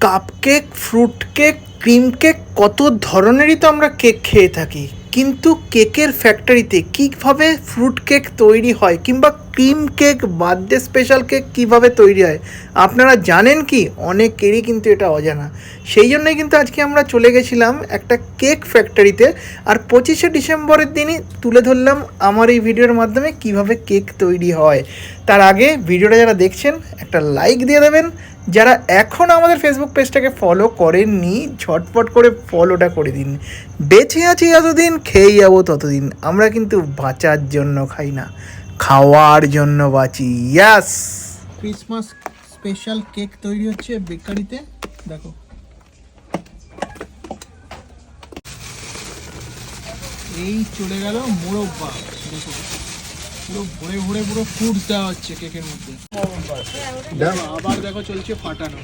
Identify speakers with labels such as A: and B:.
A: Cup cake fruit cake cream cake কত ধরনেরই তো আমরা কেক খেয়ে থাকি। কিন্তু কেকের ফ্যাক্টরিতে কীভাবে ফ্রুট কেক তৈরি হয় কিংবা cream cake birthday special cake কীভাবে তৈরি হয়? আপনারা জানেন কি? অনেকেরই কিন্তু এটা অজানা। সেই জন্যই কিন্তু আজকে আমরা চলে গেছিলাম একটা কেক ফ্যাক্টরিতে আর পঁচিশে ডিসেম্বরের দিনই তুলে ধরলাম আমার এই ভিডিওর মাধ্যমে কীভাবে কেক তৈরি হয়। তার আগে ভিডিওটা যারা দেখছেন, একটা লাইক দিয়ে দেবেন। যারা এখন আমাদের ফেসবুক পেজটাকে ফলো করেননি, ঝটপট করে ফলোটা করে দিন। বেঁচে আছি এতদিন খেয়ে যাব ততদিন। আমরা কিন্তু বাঁচার জন্য খাই না। খাওয়ার জন্য বাঁচি। ইয়াস ক্রিসমাস স্পেশাল কেক তৈরি হচ্ছে বেকারিতে দেখো। এই চলে গেল মোরব্বা। দেখো। পুরো ভরে ভরে পুরো ফ্রুটস দেওয়া হচ্ছে কেকের মধ্যে। দেখো, আবার দেখো চলছে ফাটানো।